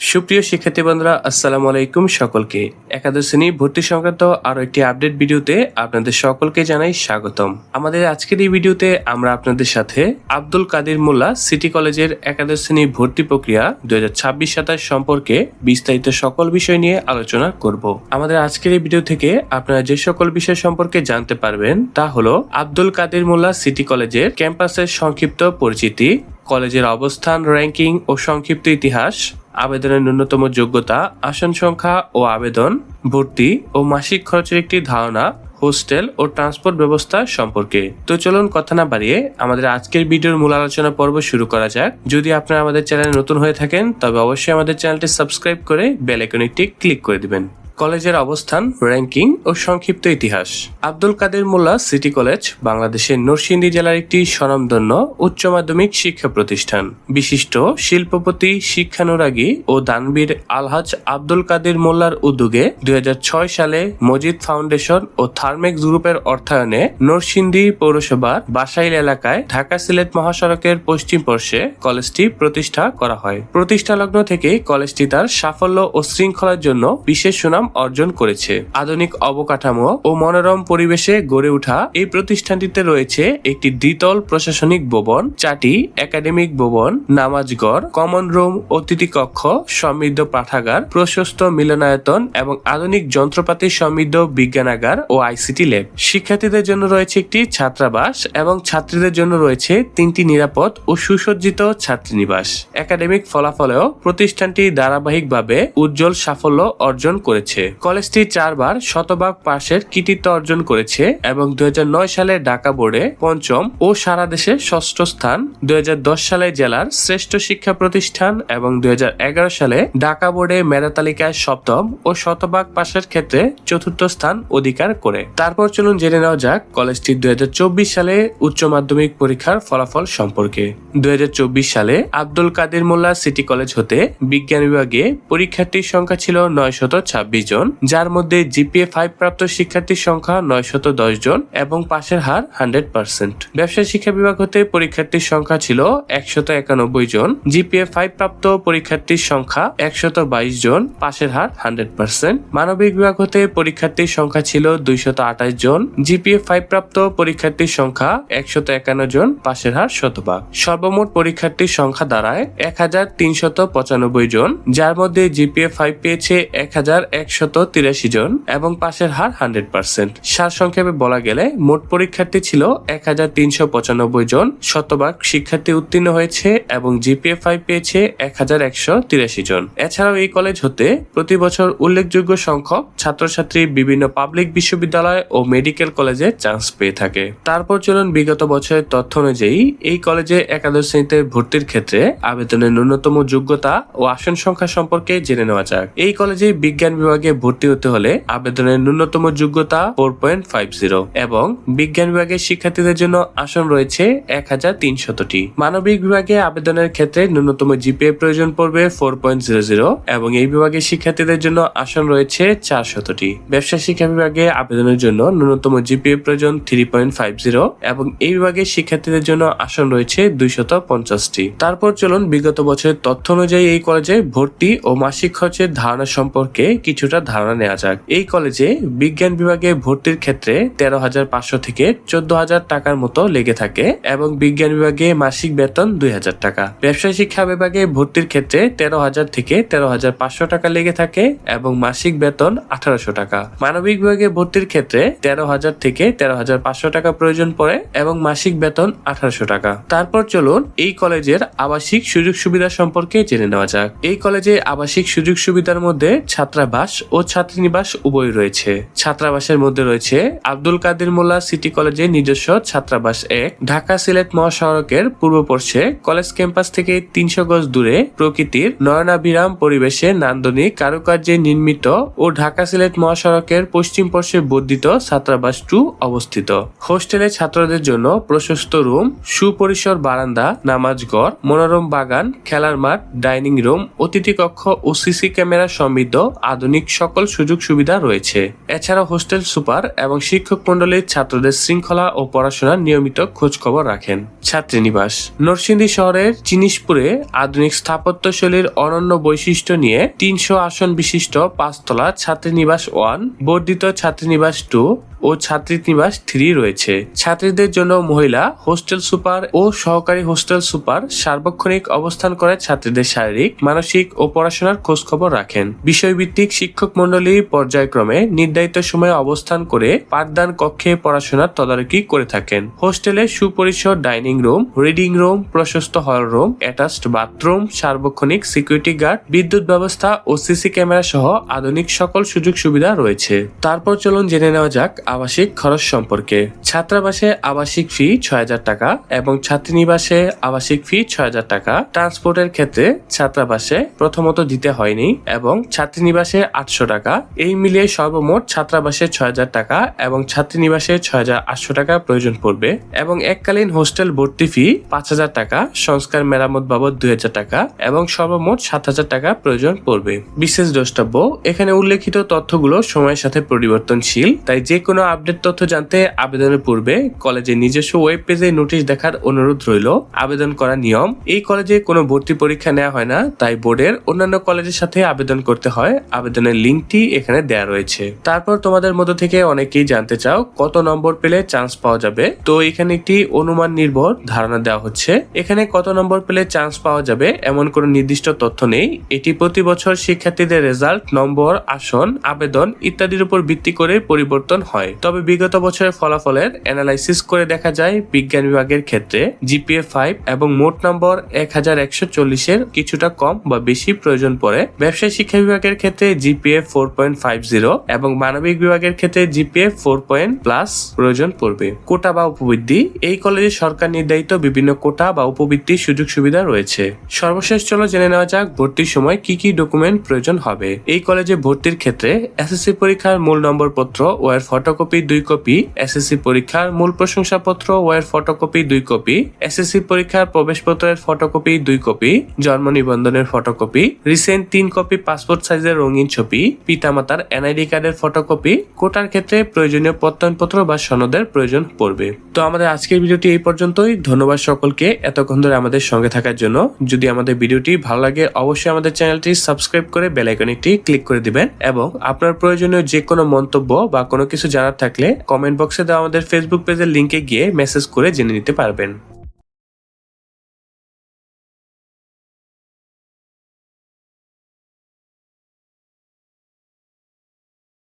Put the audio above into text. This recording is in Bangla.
সুপ্রিয় শিক্ষার্থী বন্ধুরা, আসসালামু আলাইকুম সকলকে। একাদশ শ্রেণি ভর্তি সংক্রান্ত আরও একটি আপডেট ভিডিওতে আপনাদের সকলকে জানাই স্বাগতম। আমাদের আজকের এই ভিডিওতে আমরা আপনাদের সাথে আব্দুল কাদির মোল্লা সিটি কলেজের একাদশ শ্রেণি ভর্তি প্রক্রিয়া দু হাজার ছাব্বিশ সাতাশ সম্পর্কে বিস্তারিত সকল বিষয় নিয়ে আলোচনা করব। আমাদের আজকের এই ভিডিও থেকে আপনারা যে সকল বিষয় সম্পর্কে জানতে পারবেন তা হলো আব্দুল কাদির মোল্লা সিটি কলেজের ক্যাম্পাসের সংক্ষিপ্ত পরিচিতি, কলেজের অবস্থান, র্যাঙ্কিং ও সংক্ষিপ্ত ইতিহাস আবেদনের ন্যূনতম যোগ্যতা, আসন সংখ্যা ও আবেদন, ভর্তি ও মাসিক খরচের একটি ধারণা, হোস্টেল ও ট্রান্সপোর্ট ব্যবস্থা সম্পর্কে। তো চলুন কথা না বাড়িয়ে আমাদের আজকের ভিডিওর মূল আলোচনা পর্ব শুরু করা যাক। যদি আপনারা আমাদের চ্যানেলে নতুন হয়ে থাকেন, তবে অবশ্যই আমাদের চ্যানেলটি সাবস্ক্রাইব করে বেল আইকনটি ক্লিক করে দিবেন। কলেজের অবস্থান র্যাঙ্কিং ও সংক্ষিপ্ত ইতিহাস। আব্দুল কাদের মোল্লা সিটি কলেজ, বাংলাদেশের নরসিংদী জেলার একটি স্বনামধন্য উচ্চ মাধ্যমিক শিক্ষা প্রতিষ্ঠান। বিশিষ্ট শিল্পপতি, শিক্ষানুরাগী ও দানবীর আলহাজ আব্দুল কাদের মোল্লার উদ্যোগে দুই হাজার ছয় সালে মজিদ ফাউন্ডেশন ও থার্মেক্স গ্রুপের অর্থায়নে নরসিংদী পৌরসভার বাসাইল এলাকায় ঢাকা সিলেট মহাসড়কের পশ্চিম পার্শ্বে কলেজটি প্রতিষ্ঠা করা হয়। প্রতিষ্ঠা লগ্ন থেকে কলেজটি তার সাফল্য ও শৃঙ্খলার জন্য বিশেষ সুনাম অর্জন করেছে। আধুনিক অবকাঠামো ও মনোরম পরিবেশে গড়ে ওঠা এই প্রতিষ্ঠানটিতে রয়েছে একটি দ্বিতল প্রশাসনিক ভবন, চারটি একাডেমিক ভবন নামাজঘর কমন রুম, অতিথি কক্ষ, সমৃদ্ধ পাঠাগার, প্রশস্ত মিলনায়তন এবং আধুনিক যন্ত্রপাতি সমৃদ্ধ বিজ্ঞানাগার ও আইসিটি ল্যাব। শিক্ষার্থীদের জন্য রয়েছে একটি ছাত্রাবাস এবং ছাত্রীদের জন্য রয়েছে তিনটি নিরাপদ ও সুসজ্জিত ছাত্রীনিবাস। একাডেমিক ফলাফলেও প্রতিষ্ঠানটি ধারাবাহিকভাবে উজ্জ্বল সাফল্য অর্জন করেছে। কলেজটি চারবার শতভাগ পাশের কৃতিত্ব অর্জন করেছে এবং দুই হাজার নয় সালে ঢাকা বোর্ডে পঞ্চম ও সারা দেশে ষষ্ঠ স্থান, দুই হাজার দশ সালে জেলার শ্রেষ্ঠ শিক্ষা প্রতিষ্ঠান এবং দুই হাজার এগারো সালে ঢাকা বোর্ডে মেধা তালিকায় সপ্তম ও শতভাগ পাশের ক্ষেত্রে চতুর্থ স্থান অধিকার করে। তারপর চলুন জেনে নেওয়া যাক কলেজটি দুই হাজার চব্বিশ সালে উচ্চ মাধ্যমিক পরীক্ষার ফলাফল সম্পর্কে। দুই হাজার চব্বিশ সালে আব্দুল কাদের মোল্লা সিটি কলেজ হতে বিজ্ঞান বিভাগে পরীক্ষার্থীর সংখ্যা ছিল নয়শত ছাব্বিশ জন, যার মধ্যে জিপিএ ফাইভ প্রাপ্ত শিক্ষার্থীর সংখ্যা দশ জন এবং পাশের হার হান্ড্রেড পার্সেন্ট। ব্যবসায় শিক্ষা বিভাগ হতে পরীক্ষার্থীর সংখ্যা ছিল একশত একানব্বই জন, জিপিএ ফাইভ প্রাপ্ত পরীক্ষার্থীর সংখ্যা একশত বাইশ জন, পাশের হার হান্ড্রেড পার্সেন্ট। মানবিক বিভাগ হতে পরীক্ষার্থীর সংখ্যা ছিল দুইশত আঠাশ জন, জিপিএ ফাইভ প্রাপ্ত পরীক্ষার্থীর সংখ্যা একশত একান্ন জন, পাশের হার শতভাগ। সর্বমোট পরীক্ষার্থীর সংখ্যা দাঁড়ায় এক হাজার তিনশত পঁচানব্বই জন, যার মধ্যে জিপিএ ফাইভ পেয়েছে এক হাজার একশো একশত তিরাশি জন এবং পাশের হার হান্ড্রেড পার্সেন্ট। সার সংক্ষেপে বলা গেলে, মোট পরীক্ষার্থী ছিল এক হাজার তিনশো পঁচানব্বই জন। শতভাগ শিক্ষার্থী উত্তীর্ণ হয়েছে এবং জিপিএ ফাইভ পেয়েছে এক হাজার একশো তিরাশি জন। এছাড়াও এই কলেজ হতে প্রতি বছর উল্লেখযোগ্য সংখ্যক ছাত্রছাত্রী বিভিন্ন পাবলিক বিশ্ববিদ্যালয় ও মেডিকেল কলেজে চান্স পেয়ে থাকে। তারপর চলুন বিগত বছরের তথ্য অনুযায়ী, এই কলেজে একাদশ শ্রেণীতে ভর্তির ক্ষেত্রে আবেদনের ন্যূনতম যোগ্যতা ও আসন সংখ্যা সম্পর্কে জেনে নেওয়া যাক। এই কলেজে বিজ্ঞান বিভাগে ভর্তি হতে হলে আবেদনের ন্যূনতম যোগ্যতা ফোর পয়েন্ট ফাইভ জিরো এবং বিজ্ঞান বিভাগের শিক্ষার্থীদের জন্য আসন রয়েছে এক হাজার তিনশতটি। মানবিক বিভাগে আবেদনের ক্ষেত্রে ন্যূনতম জিপিএ প্রয়োজন পড়বে ফোর পয়েন্ট জিরো জিরো এবং এই বিভাগের শিক্ষার্থীদের জন্য আসন রয়েছে চার শতটি ব্যবসা শিক্ষা বিভাগে আবেদনের জন্য ন্যূনতম জিপিএ প্রয়োজন থ্রি পয়েন্ট ফাইভ জিরো এবং এই বিভাগের শিক্ষার্থীদের জন্য আসন রয়েছে দুইশত পঞ্চাশটি। তারপর চলুন বিগত বছরের তথ্য অনুযায়ী এই কলেজে ভর্তি ও মাসিক খরচের ধারণা সম্পর্কে কিছুটা ধারণা নেওয়া যাক। এই কলেজে বিজ্ঞান বিভাগে ভর্তির ক্ষেত্রে তেরো হাজার পাঁচশো থেকে চোদ্দ হাজার টাকার মতো লেগে থাকে এবং বিজ্ঞান বিভাগে মাসিক বেতন দুই হাজার টাকা। ব্যবসায় শিক্ষা বিভাগে ভর্তির ক্ষেত্রে তেরো হাজার থেকে তেরো হাজার পাঁচশো টাকা লেগে থাকে এবং মাসিক বেতন আঠারোশো টাকা। মানবিক বিভাগে ভর্তির ক্ষেত্রে তেরো হাজার থেকে তেরো হাজার পাঁচশো টাকা প্রয়োজন পড়ে এবং মাসিক বেতন আঠারোশো টাকা। তারপর চলুন এই কলেজের আবাসিক সুযোগ সুবিধা সম্পর্কে জেনে নেওয়া যাক। এই কলেজে আবাসিক সুযোগ সুবিধার মধ্যে ছাত্রাবাস ও ছাত্রীনিবাস উভয় রয়েছে। ছাত্রাবাসের মধ্যে রয়েছে আব্দুল কাদের মোল্লা সিটি কলেজের নিজস্ব ছাত্রাবাস এক, ঢাকা সিলেট মহাসড়কের পূর্ব পার্শ্বে কলেজ ক্যাম্পাস থেকে তিনশো গজ দূরে প্রকৃতির নয়নাভিরাম পরিবেশে নান্দনিক কারুকার্যে নির্মিত ও ঢাকা সিলেট মহাসড়কের পশ্চিম পার্শ্বে বর্ধিত ছাত্রাবাস টু অবস্থিত। হোস্টেলে ছাত্রদের জন্য প্রশস্ত রুম, সুপরিসর বারান্দা নামাজঘর মনোরম বাগান, খেলার মাঠ, ডাইনিং রুম অতিথি কক্ষ ও সিসি ক্যামেরা সমৃদ্ধ আধুনিক সকল সুযোগ সুবিধা রয়েছে। এছাড়া হোস্টেল সুপার এবং শিক্ষক মন্ডলীর ছাত্রদের শৃঙ্খলা ও পড়াশোনার নিয়মিত খোঁজ খবর রাখেন ছাত্রীনিবাস নরসিংদী শহরের চিনিসপুরে আধুনিক স্থাপত্যশৈলীর অনন্য বৈশিষ্ট্য নিয়ে তিনশো আসন বিশিষ্ট পাঁচতলা ছাত্রীনিবাস ওয়ান বর্ধিত ছাত্রীনিবাস টু ও ছাত্রীনিবাস থ্রি রয়েছে। ছাত্রীদের জন্য মহিলা, হোস্টেল সুপার ও সহকারী হোস্টেল সুপার সার্বক্ষণিক অবস্থান করে ছাত্রীদের শারীরিক, মানসিক ও পড়াশোনার খোঁজ খবর রাখেন। বিষয়ভিত্তিক শিক্ষক মন্ডলী পর্যায়ক্রমে নির্ধারিত সময়ে অবস্থান করে পাঠদান কক্ষে পড়াশোনার তদারকি করে থাকেন। হোস্টেলে সুপরিসর ডাইনিং রুম, রিডিং রুম, প্রশস্ত হল রুম, অ্যাটাচড বাথরুম, সার্বক্ষণিক সিকিউরিটি গার্ড, বিদ্যুৎ ব্যবস্থা ও সিসি ক্যামেরা সহ আধুনিক সকল সুযোগ সুবিধা রয়েছে। তারপর চলুন জেনে নেওয়া যাক আবাসিক খরচ সম্পর্কে। ছাত্রাবাসে আবাসিক ফি ছয় হাজার টাকা এবং ছাত্রীনিবাসে আবাসিক ফি ছয় হাজার টাকা। ট্রান্সপোর্টের ক্ষেত্রে ছাত্রাবাসে প্রথমত দিতে হয়নি এবং ছাত্রীনিবাসে আটশো টাকা। এই মিলিয়ে সর্বমোট ছাত্রাবাসে ছয় হাজার টাকা এবং ছাত্রীনিবাসে ছয় হাজার আটশো টাকা প্রয়োজন পড়বে এবং এককালীন হোস্টেল ভর্তি ফি পাঁচ হাজার টাকা, সংস্কার মেরামত বাবদ দুই হাজার টাকা এবং সর্বমোট সাত হাজার টাকা প্রয়োজন পড়বে। বিশেষ দ্রষ্টব্য, এখানে উল্লেখিত তথ্যগুলো সময়ের সাথে পরিবর্তনশীল, তাই যে কোনো আপডেট তথ্য জানতে আবেদনের পূর্বে কলেজের নিজস্ব ওয়েব পেজে নোটিশ দেখার অনুরোধ রইল। আবেদন করার নিয়ম। এই কলেজে কোনো ভর্তি পরীক্ষা নেওয়া হয় না, তাই বোর্ডের অন্যান্য কলেজের সাথে আবেদন করতে হয়। আবেদনের লিঙ্কটি এখানে দেওয়া রয়েছে। তারপর তোমাদের মধ্য থেকে অনেকেই জানতে চাও, কত নম্বর পেলে চান্স পাওয়া যাবে। তো এখানে একটি অনুমান নির্ভর ধারণা দেওয়া হচ্ছে। এখানে কত নম্বর পেলে চান্স পাওয়া যাবে এমন কোনো নির্দিষ্ট তথ্য নেই। এটি প্রতি বছর শিক্ষার্থীদের রেজাল্ট নম্বর, আসন, আবেদন ইত্যাদির উপর ভিত্তি করে পরিবর্তন হয়। তবে বিগত বছরের ফলাফলের অ্যানালাইসিস করে দেখা যায় বিজ্ঞান বিভাগের ক্ষেত্রে জিপিএ ফাইভ এবং মোট নম্বর এক হাজার একশো চল্লিশের কিছুটা কম বা বেশি প্রয়োজন পড়ে। ব্যবসায় শিক্ষা বিভাগের ক্ষেত্রে GPA four point five zero এবং মানবিক বিভাগের ক্ষেত্রে জিপিএ ফোর পয়েন্ট প্লাস প্রয়োজন পড়বে। কোটা বা উপবৃত্তি এই কলেজে সরকার নির্ধারিত বিভিন্ন কোটা বা উপবৃত্তির সুযোগ সুবিধা রয়েছে। সর্বশেষ চলো জেনে নেওয়া যাক ভর্তির সময় কি কি ডকুমেন্ট প্রয়োজন হবে। এই কলেজে ভর্তির ক্ষেত্রে এসএসসি পরীক্ষার মূল নম্বর পত্র ও এর ফটোকপি দুই কপি এসএসসি পরীক্ষার মূল প্রশংসাপত্র ও এর ফটোকপি দুই কপি এসএসসি পরীক্ষার প্রবেশপত্রের ফটোকপি দুই কপি জন্ম নিবন্ধনের ফটোকপি রিসেন্ট তিন কপি পাসপোর্ট সাইজের রঙিন ছবি, পিতামাতার এনআইডি কার্ডের ফটোকপি কোটার ক্ষেত্রে প্রয়োজনীয় প্রত্যয়নপত্র বা সনদের প্রয়োজন পড়বে। তো আমাদের আজকের ভিডিওটি এই পর্যন্তই। ধন্যবাদ সকলকে এতক্ষণ ধরে আমাদের সঙ্গে থাকার জন্য। যদি আমাদের ভিডিওটি ভালো লাগে, অবশ্যই আমাদের চ্যানেলটি সাবস্ক্রাইব করে বেল আইকনটি ক্লিক করে দিবেন এবং আপনার প্রয়োজনীয় যে কোনো মন্তব্য বা কোনো কিছু জানার থাকলে কমেন্ট বক্সে দেওয়া আমাদের ফেসবুক পেজের লিঙ্কে গিয়ে মেসেজ করে জেনে নিতে পারবেন।